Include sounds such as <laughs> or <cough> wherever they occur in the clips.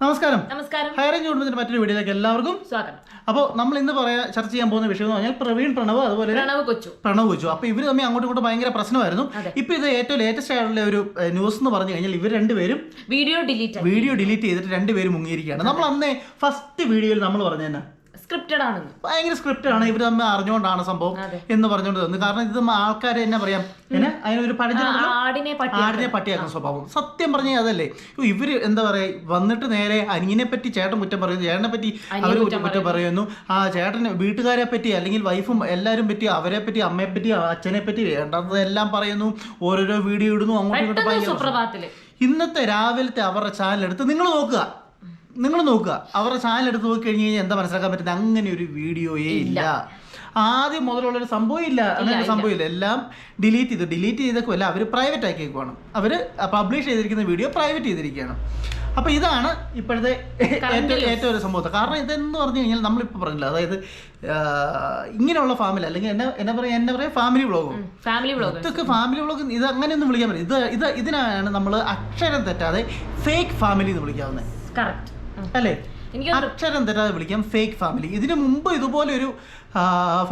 നമസ്കാരം. നമസ്കാരം. ഹയർ കുടുംബത്തിന്റെ മറ്റൊരു വീഡിയോയിലേക്ക് എല്ലാവർക്കും സ്വാഗതം. അപ്പോൾ നമ്മൾ ഇന്ന് പറയാ ചർച്ച ചെയ്യാൻ പോകുന്ന വിഷയം എന്ന് പറഞ്ഞാൽ പ്രവീൺ പ്രണവ് അതുപോലെ പ്രണവ് കൊച്ചു. പ്രണവ് കൊച്ചു. അപ്പോൾ ഇവർ തമ്മിൽ അങ്ങോട്ടും ഇങ്ങോട്ടും ഭയങ്കര പ്രശ്നമായിരുന്നു. ഇപ്പൊ ഇപ്പോൾ ഇത് ഏറ്റവും ലേറ്റസ്റ്റ് ആയിട്ടുള്ള ഒരു ന്യൂസ് എന്ന് പറഞ്ഞു കഴിഞ്ഞാൽ ഇവർ രണ്ടുപേരും വീഡിയോ ഡിലീറ്റ് വീഡിയോ ഡിലീറ്റ് ചെയ്തിട്ട് രണ്ടുപേരും മുങ്ങിയിരിക്കുകയാണ്. നമ്മൾ അന്നേ ഫസ്റ്റ് വീഡിയോയിൽ നമ്മൾ പറഞ്ഞു തന്നെ സ്ക്രിപ്റ്റഡ് ആണെന്ന് ഭയങ്കര സ്ക്രിപ്റ്റ് ആണ്. ഇവർ തമ്മിൽ അറിഞ്ഞുകൊണ്ടാണ് സംഭവം എന്ന് പറഞ്ഞുകൊണ്ട് തന്നു കാരണം ഇത് ആൾക്കാരെ എന്നാ പറയാം? അതിനൊരു? ആടിനെ പട്ടിയാക്കുന്ന സ്വഭാവം. സത്യം പറഞ്ഞാൽ അതല്ലേ. ഇവർ എന്താ പറയാ? വന്നിട്ട് നേരെ അനിയനെ പറ്റി ചേട്ടൻ കുറ്റം പറയുന്നു. ചേട്ടനെ പറ്റി അവർ അവർ കുറ്റം പറയുന്നു. ആ ചേട്ടനെ വീട്ടുകാരെ പറ്റി അല്ലെങ്കിൽ വൈഫും എല്ലാവരും പറ്റി അവരെ പറ്റി അമ്മയെ പറ്റി അച്ഛനെ പറ്റി വേണ്ടതെല്ലാം പറയുന്നു. ഓരോരോ വീഡിയോ ഇടുന്നു. അങ്ങോട്ടും ഇങ്ങോട്ടും ഇന്നത്തെ രാവിലത്തെ അവരുടെ ചാനൽ എടുത്ത് നിങ്ങൾ നോക്കുക. നിങ്ങൾ നോക്കുക. അവരുടെ ചാനൽ എടുത്ത് നോക്കി കഴിഞ്ഞ് കഴിഞ്ഞാൽ എന്താ മനസ്സിലാക്കാൻ പറ്റുന്നത്? അങ്ങനെ ഒരു വീഡിയോയേ ഇല്ല. ആദ്യം മുതലുള്ള ഒരു സംഭവം ഇല്ല. അങ്ങനെ സംഭവം ഇല്ല. എല്ലാം ഡിലീറ്റ് ചെയ്തു ഡിലീറ്റ് ചെയ്തേക്കുമല്ല അവർ പ്രൈവറ്റ് ആക്കിയേക്കുവാണ് അവർ പബ്ലിഷ് ചെയ്തിരിക്കുന്ന വീഡിയോ പ്രൈവറ്റ് ചെയ്തിരിക്കുകയാണ്. അപ്പോൾ ഇതാണ് ഇപ്പോഴത്തെ ഏറ്റവും ഏറ്റവും ഒരു സംഭവം കാരണം ഇതെന്ന് പറഞ്ഞു കഴിഞ്ഞാൽ നമ്മളിപ്പോൾ പറഞ്ഞില്ല അതായത് ഇങ്ങനെയുള്ള ഫാമിലി അല്ലെങ്കിൽ എന്നെ എന്നാ പറയുക എന്നെ പറയുക ഫാമിലി വ്ളോഗും ഫാമിലി വ്ളോഗ് ഇതൊക്കെ ഫാമിലി വ്ളോഗ് ഇത് അങ്ങനെയൊന്നും വിളിക്കാൻ പറ്റില്ല. ഇത് ഇത് ഇതിനാണ് നമ്മൾ അക്ഷരം തെറ്റാതെ ഫേക്ക് ഫാമിലി എന്ന് വിളിക്കാവുന്നത് കറക്റ്റ് അല്ലേ? എനിക്ക് അക്ഷരം തെറ്റാതെ വിളിക്കാം. ഫേക്ക് ഫാമിലി ഇതിനു മുമ്പ് ഇതുപോലെ ഒരു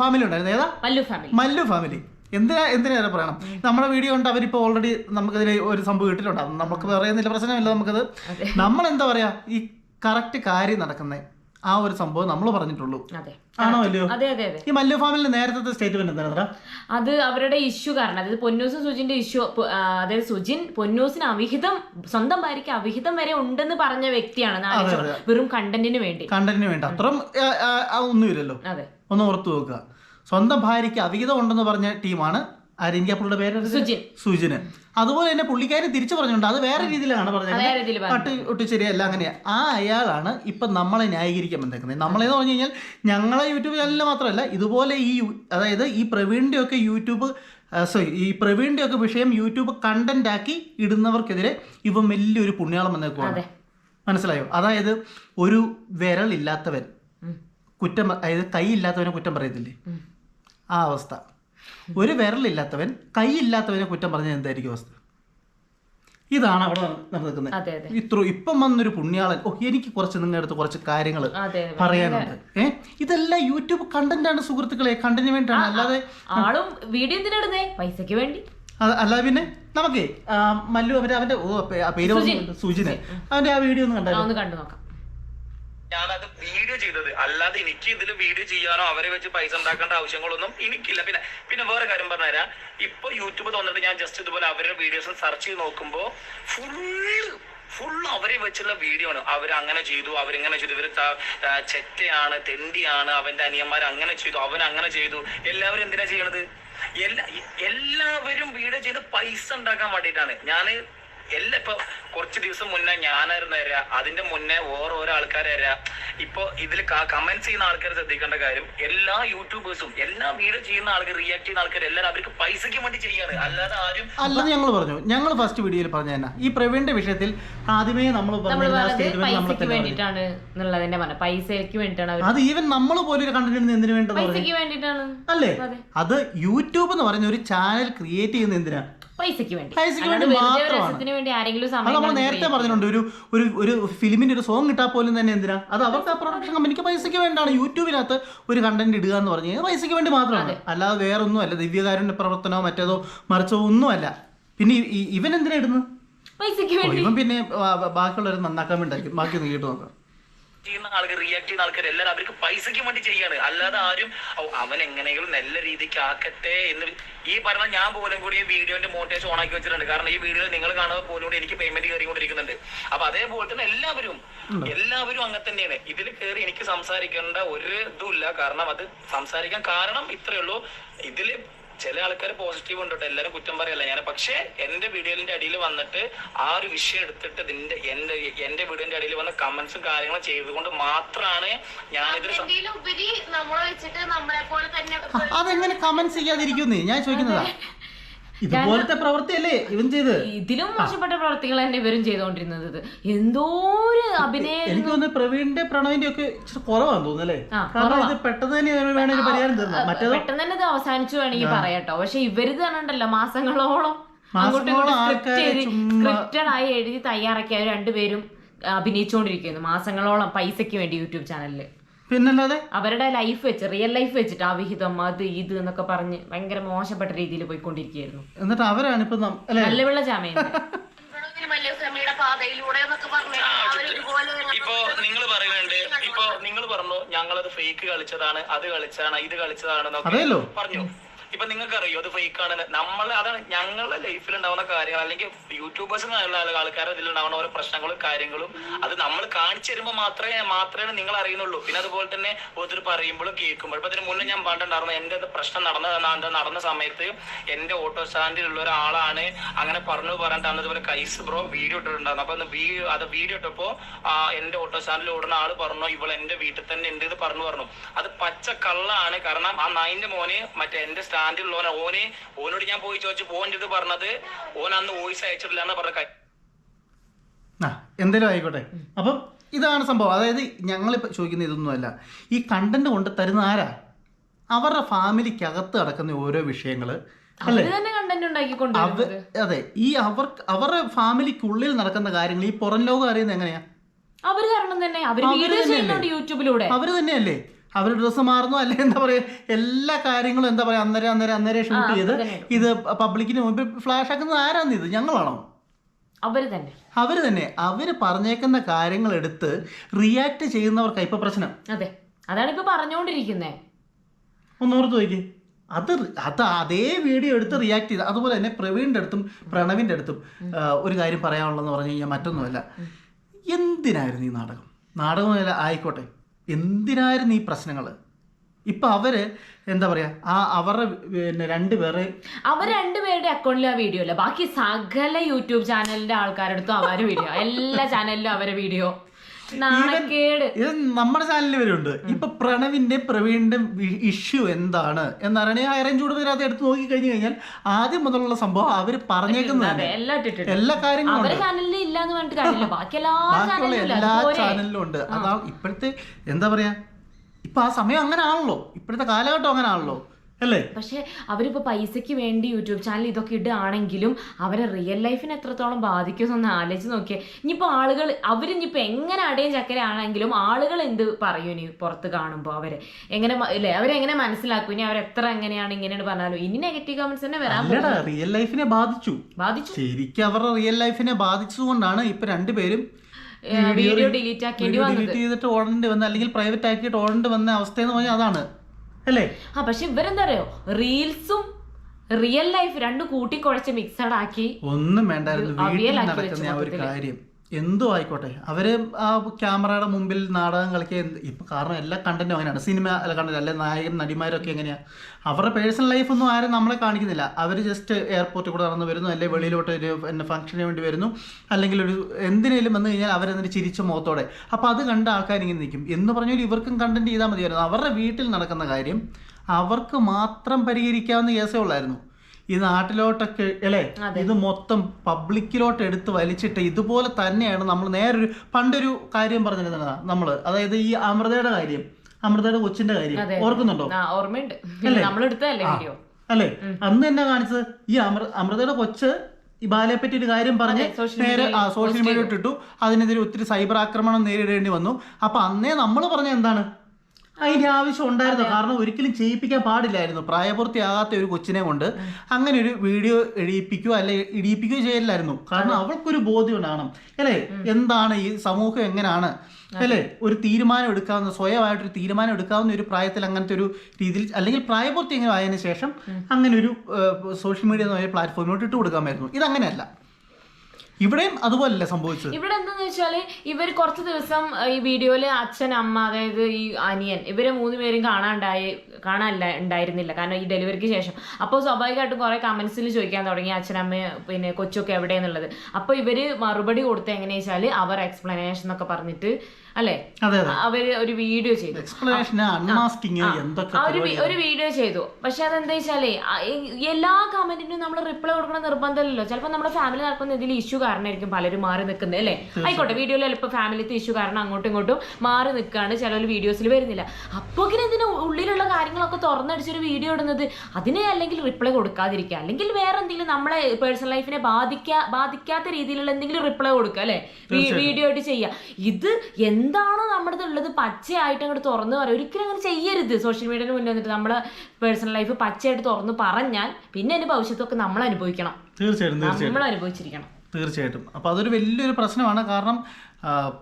ഫാമിലി ഉണ്ടായിരുന്നു. ഏതാ? മല്ലു ഫാമിലി മല്ലു ഫാമിലി എന്തിനാ എന്തിനാ പറയണം? നമ്മുടെ വീഡിയോ ഉണ്ട് അവരിപ്പോൾ ഓൾറെഡി നമുക്കതിൽ ഒരു സംഭവം ഇട്ടിട്ടുണ്ടാകും നമുക്ക് പറയുന്നില്ല പ്രശ്നമില്ല നമുക്കത്. നമ്മൾ എന്താ പറയാ? ഈ കറക്റ്റ് കാര്യം നടക്കുന്ന. ആ ഒരു സംഭവം നമ്മൾ പറഞ്ഞിട്ടുള്ളൂ. അതെ. ആണോ അല്ലയോ? ഈ മല്ലു ഫാമിലിന്റെ നേരത്തെ സ്റ്റേറ്റ്മെന്റ് എന്താണ് അത് അവരുടെ ഇഷ്യൂ കാരണം. അതായത് പൊന്നൂസും സുജിന്റെ ഇഷ്യൂ. അതായത് സുജിൻ പൊന്നൂസിന് അവിഹിതം സ്വന്തം ഭാര്യയ്ക്ക് അവിഹിതം വരെ ഉണ്ടെന്ന് പറഞ്ഞ വ്യക്തിയാണ് വെറും കണ്ടന്റിന് വേണ്ടി. കണ്ടന്റിന് വേണ്ടി. അത്രയും ഒന്നുമില്ലല്ലോ. അതെ. ഒന്ന് ഓർത്തു നോക്കുക. സ്വന്തം ഭാര്യയ്ക്ക് അവിഹിതം ഉണ്ടെന്ന് പറഞ്ഞ ടീമാണ് ആരെങ്കിൽ പുള്ളിയുടെ പേര് സുജിന്. അതുപോലെ തന്നെ പുള്ളിക്കാരി തിരിച്ചു പറഞ്ഞിട്ടുണ്ട്. അത് വേറെ രീതിയിലാണ് പറഞ്ഞത്. പട്ട് ഒട്ടി ശരിയല്ല അങ്ങനെയാ. ആ അയാളാണ് ഇപ്പൊ നമ്മളെ ന്യായീകരിക്കാൻ വന്നേക്കുന്നത്. നമ്മളെന്ന് പറഞ്ഞു കഴിഞ്ഞാൽ ഞങ്ങളെ യൂട്യൂബ് ചാനലിൽ മാത്രമല്ല ഇതുപോലെ ഈ അതായത് ഈ പ്രവീണിന്റെ ഒക്കെ യൂട്യൂബ് സോറി ഈ പ്രവീണിന്റെ ഒക്കെ വിഷയം യൂട്യൂബ് കണ്ടന്റ് ആക്കി ഇടുന്നവർക്കെതിരെ ഇവ വലിയൊരു പുണ്യാളം വന്നേക്കുവാണ്. മനസ്സിലായോ? അതായത് ഒരു വിരൽ ഇല്ലാത്തവൻ കുറ്റം അതായത് കൈ ഇല്ലാത്തവനെ കുറ്റം പറയത്തില്ലേ? ആ അവസ്ഥ. ഒരു വിരലില്ലാത്തവൻ കൈയില്ലാത്തവനെ കുറ്റം പറഞ്ഞാൽ എന്തായിരിക്കും അവസ്ഥ? ഇതാണ് അവിടെ അതെ ഇത്ര ഇപ്പം വന്നൊരു പുണ്യാളൻ ഓ എനിക്ക് കുറച്ച് നിങ്ങളുടെ അടുത്ത് കുറച്ച് കാര്യങ്ങൾ പറയാനുണ്ട്. ഏ? ഇതെല്ലാം യൂട്യൂബ് കണ്ടന്റ് ആണ് സുഹൃത്തുക്കളെ കണ്ടന്റിന് വേണ്ടിയാണ് അല്ലാതെ ആളും വീഡിയോ എന്തിനാടുന്നേ പൈസക്ക് വേണ്ടി. അല്ലാതെ പിന്നെ നമുക്ക് മല്ലു അവന്റെ അവന്റെ ഓ, പേര്. സുജിന്. അവന്റെ ആ വീഡിയോ ഒന്ന് കണ്ടു നോക്കാം. ഞാനത് വീഡിയോ ചെയ്തത്. അല്ലാതെ എനിക്ക് ഇതിൽ വീഡിയോ ചെയ്യാനോ അവരെ വെച്ച് പൈസ ഉണ്ടാക്കേണ്ട ആവശ്യങ്ങളൊന്നും എനിക്കില്ല. പിന്നെ പിന്നെ വേറെ കാര്യം പറഞ്ഞുതരാം ഇപ്പൊ യൂട്യൂബ് തോന്നിട്ട് ഞാൻ ജസ്റ്റ് ഇതുപോലെ അവരുടെ വീഡിയോസ് സെർച്ച് ചെയ്ത് നോക്കുമ്പോ ഫുള്ള് ഫുൾ അവരെ വെച്ചുള്ള വീഡിയോ ആണ്. അവർ അങ്ങനെ ചെയ്തു അവരിങ്ങനെ ചെയ്തു. ഇവർ ചെറ്റയാണ് തെണ്ടിയാണ് അവന്റെ അനിയന്മാർ അങ്ങനെ ചെയ്തു അവൻ അങ്ങനെ ചെയ്തു. എല്ലാവരും എന്തിനാ ചെയ്യണത്? എല്ലാ എല്ലാവരും വീഡിയോ ചെയ്ത് പൈസ ഉണ്ടാക്കാൻ വേണ്ടിയിട്ടാണ്. ഞാൻ എല്ലാ ഇപ്പൊ കുറച്ച് ദിവസം മുന്നേ ഞാനായിരുന്നു തരാ അതിന്റെ മുന്നേ വേറെ ഓരോ ആൾക്കാർ തരാ ഇപ്പൊ ഇതിൽ കമന്റ്സ് ചെയ്യുന്ന ആൾക്കാർ ശ്രദ്ധിക്കേണ്ട കാര്യം എല്ലാ യൂട്യൂബേഴ്സും എല്ലാ വീഡിയോ ചെയ്യുന്ന ആൾക്കാർ റിയാക്ട് ചെയ്യുന്ന ആൾക്കാർ എല്ലാവരും അവർക്ക് പൈസയ്ക്ക് വേണ്ടി ചെയ്യാണ്. അല്ലാതെ ആരും അല്ലാതെ ഞങ്ങൾ പറഞ്ഞു ഞങ്ങൾ ഫസ്റ്റ് വീഡിയോയിൽ പറഞ്ഞു തന്നെ ഈ പ്രവീണിന്റെ വിഷയത്തിൽ ആദ്യമേ നമ്മൾ വേണ്ടിയിട്ടാണ് എന്നുള്ളതിന്റെ വേണ്ടിയിട്ടാണ് അത് ഈവൻ നമ്മൾ പോലും ഒരു കണ്ടന്റ് എന്തിനു വേണ്ടത് അല്ലേ? അതെ. അത് യൂട്യൂബ് എന്ന് പറഞ്ഞ ഒരു ചാനൽ ക്രിയേറ്റ് ചെയ്യുന്ന എന്തിനാ? പൈസക്ക് വേണ്ടി. പൈസയ്ക്ക് വേണ്ടി മാത്രമാണ്. വേണ്ടി ആരെങ്കിലും നമ്മൾ നേരത്തെ പറഞ്ഞിട്ടുണ്ട്. ഒരു ഒരു ഒരു ഫിലിമിന്റെ ഒരു സോങ് കിട്ടാ പോലും തന്നെ എന്തിനാ? അത് അവർക്ക് ആ പ്രൊഡക്ഷൻ കമ്പനിക്ക് പൈസക്ക് വേണ്ടിയാണ് യൂട്യൂബിനകത്ത് ഒരു കണ്ടന്റ് ഇടുക എന്ന് പറഞ്ഞു കഴിഞ്ഞാൽ പൈസയ്ക്ക് വേണ്ടി മാത്രമാണ്. അല്ലാതെ വേറൊന്നും അല്ല ദിവ്യകാരുണ്യ പ്രവർത്തനമോ മറ്റേതോ മറിച്ചോ ഒന്നുമല്ല. പിന്നെ ഇവൻ എന്തിനാ ഇടുന്നത്? പൈസക്ക് വേണ്ടി. ഇവൻ പിന്നെ ബാക്കിയുള്ളവരെ നന്നാക്കാൻ വേണ്ടി ബാക്കി നീട്ടു നോക്കാം. ചെയ്യുന്ന ആൾക്കാർ റിയാക്ട് ചെയ്യുന്ന ആൾക്കാർ എല്ലാവരും അവർക്ക് പൈസയ്ക്ക് വേണ്ടി ചെയ്യാണ്. അല്ലാതെ ആരും അവൻ എങ്ങനെയെങ്കിലും നല്ല രീതിക്ക് ആക്കട്ടെ എന്ന് ഈ പറഞ്ഞ ഞാൻ പോലും കൂടി ഈ വീഡിയോന്റെ മോട്ടേഷൻ ഓൺ ആക്കി വെച്ചിട്ടുണ്ട്. കാരണം ഈ വീഡിയോ നിങ്ങൾ കാണുന്ന പോലും കൂടി എനിക്ക് പേയ്മെന്റ് കയറിക്കൊണ്ടിരിക്കുന്നുണ്ട് അപ്പൊ അതേപോലെ തന്നെ എല്ലാവരും എല്ലാവരും അങ്ങനെ തന്നെയാണ്. ഇതിൽ കയറി എനിക്ക് സംസാരിക്കേണ്ട ഒരു ഇതും ഇല്ല. കാരണം അത് സംസാരിക്കാൻ കാരണം ഇത്രയേ ഉള്ളൂ. ഇതിൽ ചില ആൾക്കാർ പോസിറ്റീവ് ഉണ്ട് കേട്ടോ എല്ലാവരും കുറ്റം പറയല്ല? ഞാൻ പക്ഷേ എന്റെ വീഡിയോന്റെ അടിയിൽ വന്നിട്ട് ആ ഒരു വിഷയം എടുത്തിട്ട് ഇതിന്റെ എന്റെ എന്റെ വീഡിയോന്റെ അടിയിൽ വന്ന കമന്റ്സും കാര്യങ്ങളും ചെയ്തുകൊണ്ട് മാത്രമാണ് ഞാൻ ഇതിൽ അതിലുപരി നമ്മളെ വെച്ചിട്ട് നമ്മളെ പോലെ തന്നെ ആ, അതെങ്ങനെ കമന്റ്സ് ചെയ്യാതിരിക്കുന്നേ ഞാൻ ചോദിക്കുന്നതാ. ഇതുപോലത്തെ പ്രവൃത്തിയല്ലേ ഇവൻ ചെയ്ത് ഇതിലും മോശപ്പെട്ട പ്രവർത്തികൾ തന്നെ ഇവരും ചെയ്തുകൊണ്ടിരുന്നത് എന്തോ ഒരു അഭിനയം എനിക്ക് തോന്നുന്നു പ്രവീണിന്റെ പ്രണവിന്റെ ഒക്കെ ഇച്ചിരി കുറവാന്ന് തോന്നുന്നല്ലേ? കാരണം ഇത് പെട്ടെന്ന് തന്നെ വേണേ ഒരു പരിഹാരം തരണം മറ്റേത്? പെട്ടെന്ന് തന്നെ ഇത് അവസാനിച്ചു വേണമെങ്കിൽ പറയാട്ടോ. പക്ഷെ ഇവർ തന്നെ മാസങ്ങളോളം സ്ക്രിപ്റ്റഡ് ആയി എഴുതി തയ്യാറാക്കിയ അവർ രണ്ടുപേരും അഭിനയിച്ചുകൊണ്ടിരിക്കുന്നു. മാസങ്ങളോളം പൈസയ്ക്ക് വേണ്ടി യൂട്യൂബ് ചാനലിൽ പിന്നല്ലാതെ? അവരുടെ ലൈഫ് വെച്ച് റിയൽ ലൈഫ് വെച്ചിട്ട് അവിഹിതം അത് ഇത് എന്നൊക്കെ പറഞ്ഞ് ഭയങ്കര മോശപ്പെട്ട രീതിയിൽ പോയിക്കൊണ്ടിരിക്കുകയായിരുന്നു. എന്നിട്ട് അവരാണ് ഇപ്പൊ നം- അല്ലെ? നല്ല വെള്ള ജാമ്യം <laughs> ഇപ്പൊ നിങ്ങൾ പറയുന്നുണ്ട്. ഇപ്പൊ നിങ്ങൾ പറഞ്ഞു ഞങ്ങളത് ഫേക്ക് കളിച്ചതാണ് അത് കളിച്ചതാണ് ഇത് കളിച്ചതാണ്. പറഞ്ഞു. ഇപ്പൊ നിങ്ങൾക്ക് അറിയോ അത് ഫേക്ക് ആണ് നമ്മൾ അതാണ് ഞങ്ങളുടെ ലൈഫിൽ ഉണ്ടാവുന്ന കാര്യങ്ങൾ. അല്ലെങ്കിൽ യൂട്യൂബേഴ്സ് എന്നുള്ള ഇതിൽ ഇതിലുണ്ടാവുന്ന ഓരോ പ്രശ്നങ്ങളും കാര്യങ്ങളും അത് നമ്മൾ കാണിച്ചു തരുമ്പോൾ മാത്രമേ മാത്രമേ നിങ്ങൾ അറിയുന്നുള്ളൂ. പിന്നെ അതുപോലെ തന്നെ ഒത്തിരി പറയുമ്പോഴും കേൾക്കുമ്പോൾ ഇപ്പൊ അതിന് മുന്നേ ഞാൻ പറഞ്ഞിട്ടുണ്ടായിരുന്നു എന്റെ പ്രശ്നം നടന്ന നടന്ന സമയത്ത് എന്റെ ഓട്ടോ സ്റ്റാൻഡിലുള്ള ഒരാളാണ് അങ്ങനെ പറഞ്ഞു പറഞ്ഞിട്ട് അതുപോലെ കൈസ് ബ്രോ വീഡിയോ ഇട്ടിട്ടുണ്ടായിരുന്നു. അപ്പൊ വീഡിയോ അത് വീഡിയോ ഇട്ടപ്പോ എന്റെ ഓട്ടോ സ്റ്റാൻഡിൽ ഓടുന്ന ആൾ പറഞ്ഞു ഇവൾ എന്റെ വീട്ടിൽ തന്നെ ഉണ്ട് ഇത് പറഞ്ഞു പറഞ്ഞു. അത് പച്ച കള്ളാണ്. കാരണം ആ നായിന്റെ മോനെ മറ്റേ എന്റെ സ്റ്റാൻഡിലുള്ള ഓന് ഓനോട് ഞാൻ പോയി ചോദിച്ചു ഓന്റെ ഇത് പറഞ്ഞത് ഓൻ അന്ന് വോയിസ് അയച്ചിട്ടില്ല എന്ന് പറഞ്ഞ എന്തേലും ആയിക്കോട്ടെ. അപ്പം ഇതാണ് സംഭവം. അതായത് ഞങ്ങളിപ്പോൾ ചോദിക്കുന്ന ഇതൊന്നുമല്ല. ഈ കണ്ടന്റ് കൊണ്ട് തരുന്ന ആരാ? അവരുടെ ഫാമിലിക്കകത്ത് നടക്കുന്ന ഓരോ വിഷയങ്ങൾ അതെ ഈ അവർ അവരുടെ ഫാമിലിക്കുള്ളിൽ നടക്കുന്ന കാര്യങ്ങൾ ഈ പുറം ലോകം അറിയുന്നത് എങ്ങനെയാ? അവർ കാരണം തന്നെ. യൂട്യൂബിലൂടെ. അവർ തന്നെയല്ലേ? അവർ ഡ്രസ്സ് മാറുന്നു? അല്ലെ? എന്താ പറയുക എല്ലാ കാര്യങ്ങളും എന്താ പറയുക അന്നേരം അന്നേരം അന്നേരം ഷൂട്ട് ചെയ്ത് ഇത് പബ്ലിക്കിന് മുമ്പിൽ ഫ്ലാഷ് ആക്കുന്നത് ആരാന്ന് ഇത്? ഞങ്ങളാണോ? അവർ തന്നെ. അവർ തന്നെ. അവർ പറഞ്ഞേക്കുന്ന കാര്യങ്ങൾ എടുത്ത് റിയാക്ട് ചെയ്യുന്നവർക്കാ ഇപ്പൊ പ്രശ്നം. അതെ. അതാണ് ഇപ്പൊ പറഞ്ഞുകൊണ്ടിരിക്കുന്നത് ഒന്നോർത്ത് നോക്കി അത് അത് അതേ വീഡിയോ എടുത്ത് റിയാക്ട് ചെയ്ത് അതുപോലെ തന്നെ പ്രവീണിന്റെ അടുത്തും പ്രണവിന്റെ അടുത്തും ഒരു കാര്യം പറയാനുള്ളതെന്ന് പറഞ്ഞു കഴിഞ്ഞാൽ മറ്റൊന്നുമല്ല. എന്തിനായിരുന്നു ഈ നാടകം? നാടകമല്ല ആയിക്കോട്ടെ. എന്തിനായിരുന്നു ഈ പ്രശ്നങ്ങൾ ഇപ്പൊ അവർ എന്താ പറയാ ആ അവരുടെ പിന്നെ രണ്ടുപേരെ അവർ രണ്ടുപേരുടെ അക്കൗണ്ടിൽ ആ വീഡിയോ അല്ല. ബാക്കി സകല യൂട്യൂബ് ചാനലിന്റെ ആൾക്കാരുടെ അടുത്തും അവരുടെ വീഡിയോ എല്ലാ ചാനലിലും അവരുടെ വീഡിയോ ഇത് നമ്മുടെ ചാനലിൽ വരുന്നുണ്ട്. ഇപ്പൊ പ്രണവിന്റെ പ്രവീണിന്റെ ഇഷ്യൂ എന്താണ്? എന്നറിയണേ ഹൈറേഞ്ച് അത് എടുത്ത് നോക്കി കഴിഞ്ഞു കഴിഞ്ഞാൽ ആദ്യം മുതലുള്ള സംഭവം അവർ പറഞ്ഞേക്കുന്നത്. എല്ലാം കാര്യങ്ങളും എന്ന് ബാക്കിയുള്ള എല്ലാ ചാനലിലും ഉണ്ട്. അതാ ഇപ്പോഴത്തെ എന്താ പറയാ ഇപ്പൊ ആ സമയം അങ്ങനെ ആണല്ലോ ഇപ്പോഴത്തെ കാലഘട്ടം അങ്ങനെ ആണല്ലോ അല്ലേ? പക്ഷെ അവരിപ്പോ പൈസയ്ക്ക് വേണ്ടി യൂട്യൂബ് ചാനൽ ഇതൊക്കെ ഇടുകയാണെങ്കിലും അവരെ റിയൽ ലൈഫിനെ എത്രത്തോളം ബാധിക്കുമെന്ന് ആലോചിച്ച് നോക്കിയാൽ ഇനിയിപ്പോ ആളുകൾ അവരിനിയിപ്പോ എങ്ങനെ അടയും ചക്കര ആണെങ്കിലും ആളുകൾ എന്ത് പറയും ഇനി പുറത്ത് കാണുമ്പോൾ അവരെ? എങ്ങനെ അല്ലെ അവരെങ്ങനെ മനസ്സിലാക്കും? ഇനി അവരെത്ര എങ്ങനെയാണ് ഇങ്ങനെയാണ് പറഞ്ഞാലും ഇനി നെഗറ്റീവ് കമന്റ്സ് തന്നെ വരാൻ റിയൽ ലൈഫിനെ ബാധിച്ചു. ബാധിച്ചു? ശരിക്കും അവരുടെ റിയൽ ലൈഫിനെ ബാധിച്ചതുകൊണ്ടാണ് ഇപ്പൊ രണ്ടുപേരും വീഡിയോ ഡിലീറ്റ് ആക്കേണ്ടി വന്നത്. ഡിലീറ്റ് ചെയ്തിട്ട് ഓടേണ്ടി വന്ന അല്ലെങ്കിൽ പ്രൈവറ്റ് ആക്കിയിട്ട് ഓടേണ്ടി വന്ന അവസ്ഥ എന്ന് പറഞ്ഞാൽ അതാണ്. അല്ലേ? ആ പക്ഷെ ഇവരെന്താ അറിയോ റീൽസും റിയൽ ലൈഫ് രണ്ടും കൂട്ടിക്കുഴച്ച് മിക്സഡ് ആക്കി ഒന്നും വേണ്ടായിരുന്നു. വീട്ടിൽ നടക്കുന്ന ആ ഒരു കാര്യം. എന്തോ ആയിക്കോട്ടെ. അവർ ആ ക്യാമറയുടെ മുമ്പിൽ നാടകം കളിക്കുക ഇപ്പൊ കാരണം എല്ലാ കണ്ടന്റും അങ്ങനെയാണ്. സിനിമ അല്ല കണ്ടന്റ് അല്ലെ നായകൻ നടിമാരൊക്കെ എങ്ങനെയാ? അവരുടെ പേഴ്സണൽ ലൈഫ് ഒന്നും ആരും നമ്മളെ കാണിക്കുന്നില്ല. അവർ ജസ്റ്റ് എയർപോർട്ടിൽ കൂടെ നടന്ന് വരുന്നു അല്ലെ വെളിയിലോട്ട് ഒരു എന്നെ ഫംഗ്ഷന് വേണ്ടി വരുന്നു. അല്ലെങ്കിൽ ഒരു എന്തിനേലും വന്നു കഴിഞ്ഞാൽ അവരെന്നിട്ട് ചിരിച്ച മുഖത്തോടെ. അപ്പോൾ അത് കണ്ട ആൾക്കാർ ഇങ്ങനെ നിൽക്കും. എന്ന് പറഞ്ഞാൽ ഇവർക്കും കണ്ടന്റ് ചെയ്താൽ മതിയായിരുന്നു. അവരുടെ വീട്ടിൽ നടക്കുന്ന കാര്യം അവർക്ക് മാത്രം പരിഹരിക്കാവുന്ന കേസേ ഉള്ളായിരുന്നു. ഈ നാട്ടിലോട്ടൊക്കെ അല്ലേ? ഇത് മൊത്തം പബ്ലിക്കിലോട്ട് എടുത്ത് വലിച്ചിട്ട് ഇതുപോലെ തന്നെയാണ് നമ്മൾ നേരൊരു പണ്ടൊരു കാര്യം പറഞ്ഞിരുന്നതാ നമ്മൾ അതായത് ഈ അമൃതയുടെ കാര്യം അമൃതയുടെ കൊച്ചിന്റെ കാര്യം. ഓർക്കുന്നുണ്ടോ? ഓർമ്മയുണ്ട്. അല്ലേ? അന്ന് തന്നെ കാണിച്ചത്? ഈ അമൃ അമൃതയുടെ കൊച്ച് ഈ ബാലയെ പറ്റി ഒരു കാര്യം പറഞ്ഞ് നേരെ ആ സോഷ്യൽ മീഡിയ ഇട്ടിട്ടു. അതിനെതിരെ ഒത്തിരി സൈബർ ആക്രമണം നേരിടേണ്ടി വന്നു. അപ്പൊ അന്നേ നമ്മൾ പറഞ്ഞ എന്താണ്? അതിന്റെ ആവശ്യം ഉണ്ടായിരുന്നു. കാരണം ഒരിക്കലും ചെയ്യിപ്പിക്കാൻ പാടില്ലായിരുന്നു. പ്രായപൂർത്തിയാകാത്ത ഒരു കൊച്ചിനെ കൊണ്ട് അങ്ങനെ ഒരു വീഡിയോ എഴുതിപ്പിക്കുകയോ അല്ലെ ഇടിയിപ്പിക്കുകയോ ചെയ്യില്ലായിരുന്നു. കാരണം അവൾക്കൊരു ബോധ്യം ഉണ്ടാകണം. അല്ലേ? എന്താണ് ഈ സമൂഹം എങ്ങനെയാണ് അല്ലേ? ഒരു തീരുമാനം എടുക്കാവുന്ന സ്വയമായിട്ടൊരു തീരുമാനം എടുക്കാവുന്ന ഒരു പ്രായത്തിൽ അങ്ങനത്തെ ഒരു രീതിയിൽ അല്ലെങ്കിൽ പ്രായപൂർത്തി എങ്ങനെ ആയതിനു ശേഷം അങ്ങനെ ഒരു സോഷ്യൽ മീഡിയ എന്ന പറയുന്ന പ്ലാറ്റ്ഫോമിലോട്ട് ഇട്ട് കൊടുക്കാമായിരുന്നു. ഇതങ്ങനെയല്ല. ഇവിടെയും അതുപോലല്ലേ സംഭവിച്ചത്? ഇവിടെ എന്താന്ന് വെച്ചാൽ ഇവർ കുറച്ച് ദിവസം ഈ വീഡിയോയിൽ അച്ഛൻ അമ്മ അതായത് ഈ അനിയൻ ഇവരെ മൂന്ന് പേരും കാണാണ്ടായി കാണാനില്ല ഉണ്ടായിരുന്നില്ല. കാരണം ഈ ഡെലിവറിക്ക് ശേഷം. അപ്പോൾ സ്വാഭാവികമായിട്ടും കുറെ കമന്റ്സിൽ ചോദിക്കാൻ തുടങ്ങി അച്ഛനമ്മ പിന്നെ കൊച്ചൊക്കെ എവിടെയെന്നുള്ളത്. അപ്പോൾ ഇവർ മറുപടി കൊടുത്ത എങ്ങനെയാ വെച്ചാൽ അവർ എക്സ്പ്ലനേഷൻ എന്നൊക്കെ പറഞ്ഞിട്ട് അല്ലേ? അവർ ഒരു വീഡിയോ ചെയ്തു. ഒരു വീഡിയോ ചെയ്തു. പക്ഷെ അതെന്താ വെച്ചാലേ എല്ലാ കമന്റിനും നമ്മൾ റിപ്ലൈ കൊടുക്കണം നിർബന്ധമില്ലല്ലോ. ചിലപ്പോൾ നമ്മുടെ ഫാമിലി നടക്കുന്ന ഇതിൽ ഇഷ്യൂ കാരണമായിരിക്കും പലരും മാറി നിൽക്കുന്നത് അല്ലേ? ആയിക്കോട്ടെ വീഡിയോയിൽ ചിലപ്പോൾ ഫാമിലിത്തെ ഇഷ്യൂ കാരണം അങ്ങോട്ടും ഇങ്ങോട്ടും മാറി നിൽക്കുകയാണ്. ചിലർ വീഡിയോസിൽ വരുന്നില്ല. അപ്പോൾ ഇങ്ങനെ ഇതിന് ഉള്ളിലുള്ള കാര്യങ്ങളൊക്കെ തുറന്നടിച്ചൊരു വീഡിയോ ഇടുന്നത് അതിനെ അല്ലെങ്കിൽ റിപ്ലൈ കൊടുക്കാതിരിക്കുക. അല്ലെങ്കിൽ വേറെ എന്തെങ്കിലും നമ്മളെ പേഴ്സണൽ ലൈഫിനെ ബാധിക്കാ ബാധിക്കാത്ത രീതിയിലുള്ള എന്തെങ്കിലും റിപ്ലൈ കൊടുക്കുക അല്ലേ? വീഡിയോ ആയിട്ട് ചെയ്യുക. ഇത് എന്താണോ നമ്മുടെ ഉള്ളത് പച്ചയായിട്ട് അങ്ങോട്ട് തുറന്ന് പറയും. ഒരിക്കലും അങ്ങനെ ചെയ്യരുത്. സോഷ്യൽ മീഡിയയിൽ മുന്നേ വന്നിട്ട് നമ്മളെ പേഴ്സണൽ ലൈഫ് പച്ചയായിട്ട് തുറന്ന് പറഞ്ഞാൽ പിന്നെ അതിന്റെ ഭവിഷ്യത്തൊക്കെ നമ്മൾ അനുഭവിക്കണം. തീർച്ചയായിട്ടും. നമ്മൾ അനുഭവിച്ചിരിക്കണം. തീർച്ചയായിട്ടും. അപ്പോൾ അതൊരു വലിയൊരു പ്രശ്നമാണ്. കാരണം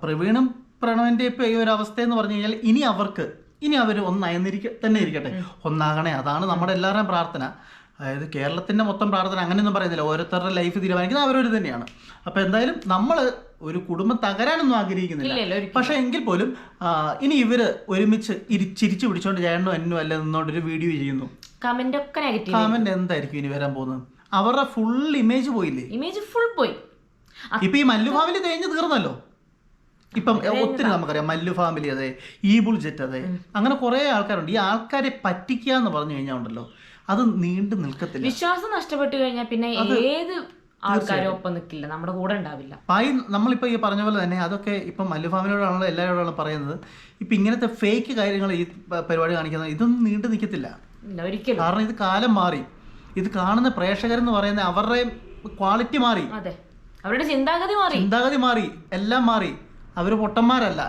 പ്രവീണും പ്രണവിന്റെ ഇപ്പോൾ ഈ ഒരു അവസ്ഥ എന്ന് പറഞ്ഞു കഴിഞ്ഞാൽ ഇനി അവർക്ക് ഇനി അവർ ഒന്നയന്നിരിക്ക തന്നെ ഇരിക്കട്ടെ. ഒന്നാകണേ. അതാണ് നമ്മുടെ എല്ലാവരുടെയും പ്രാർത്ഥന. അതായത് കേരളത്തിന്റെ മൊത്തം പ്രാർത്ഥന അങ്ങനെയൊന്നും പറയുന്നില്ല. ഓരോരുത്തരുടെ ലൈഫ് തീരുമാനിക്കുന്നത് അവരൊരു തന്നെയാണ്. അപ്പോൾ എന്തായാലും നമ്മൾ ഒരു കുടുംബം തകരാനൊന്നും ആഗ്രഹിക്കുന്നില്ല. പക്ഷേ എങ്കിൽ പോലും ഇനി ഇവർ ഒരുമിച്ച് ഇരി ചിരിച്ചു പിടിച്ചോണ്ട് ചേട്ടനും അന്നും അല്ല എന്നോണ്ട് ഒരു വീഡിയോ ചെയ്യുന്നു. കമന്റ് ഒക്കെ കാമന്റ് എന്തായിരിക്കും ഇനി വരാൻ പോകുന്നത്? അവരുടെ ഫുൾ ഇമേജ് പോയില്ലേ? ഇമേജ് ഫുൾ പോയി. ഇപ്പൊ ഈ മല്ലു ഫാമിലി കഴിഞ്ഞ് തീർന്നല്ലോ. ഇപ്പം ഒത്തിരി നമുക്കറിയാം മല്ലു ഫാമിലി അതെ ഈ ജെറ്റ് അതെ. അങ്ങനെ കുറെ ആൾക്കാരുണ്ട്. ഈ ആൾക്കാരെ പറ്റിക്കുക എന്ന് പറഞ്ഞു കഴിഞ്ഞാൽ ഉണ്ടല്ലോ അത് നീണ്ടു നിൽക്കത്തില്ല. വിശ്വാസം നഷ്ടപ്പെട്ടു കഴിഞ്ഞാൽ പിന്നെ ഏത് ആൾക്കാരും ഒപ്പം നിൽക്കില്ല. നമ്മുടെ കൂടെ ഉണ്ടാവില്ല. പായി നമ്മളിപ്പോൾ ഈ പറഞ്ഞ പോലെ തന്നെ അതൊക്കെ ഇപ്പം മല്ലു ഫാമിലിയോടാണല്ലോ എല്ലാവരോടാണ് പറയുന്നത്. ഇപ്പം ഇങ്ങനത്തെ ഫേക്ക് കാര്യങ്ങൾ ഈ പരിപാടി കാണിക്കുന്നത് ഇതൊന്നും നീണ്ടു നിൽക്കത്തില്ല. ഒരിക്കലും. കാരണം ഇത് കാലം മാറി. ഇത് കാണുന്ന പ്രേക്ഷകരെന്ന് പറയുന്ന അവരുടെ ക്വാളിറ്റി മാറി. അതെ. അവരുടെ ചിന്താഗതി മാറി. ചിന്താഗതി മാറി. എല്ലാം മാറി. അവർ പൊട്ടന്മാരല്ല.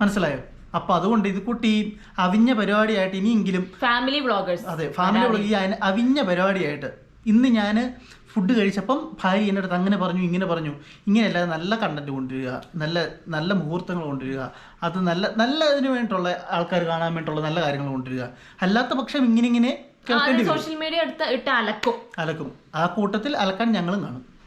മനസ്സിലായോ? അപ്പൊ അതുകൊണ്ട് ഇത് കുട്ടി അവിഞ്ഞ പരിപാടിയായിട്ട് ഇനിയെങ്കിലും ഫാമിലി ബ്ലോഗേഴ്സ് അതെ ഫാമിലി ഈ അന- അവിഞ്ഞ പരിപാടിയായിട്ട്. ഇന്ന് ഞാൻ ഫുഡ് കഴിച്ചപ്പം ഭാര്യ എന്റെ അടുത്ത് അങ്ങനെ പറഞ്ഞു ഇങ്ങനെ പറഞ്ഞു. ഇങ്ങനെയല്ല നല്ല കണ്ടന്റ് കൊണ്ടുവരിക. നല്ല നല്ല മുഹൂർത്തങ്ങൾ കൊണ്ടുവരിക. അത് നല്ല നല്ല ഇതിന് വേണ്ടിയിട്ടുള്ള ആൾക്കാർ കാണാൻ വേണ്ടിയിട്ടുള്ള നല്ല കാര്യങ്ങൾ കൊണ്ടുവരിക. അല്ലാത്ത പക്ഷം ഇങ്ങനെ ഇങ്ങനെ സോഷ്യൽ മീഡിയ എടുത്ത് ഇട്ട് അലക്കും. അലക്കും. ആ കൂട്ടത്തിൽ അലക്കാൻ ഞങ്ങളും കാണും.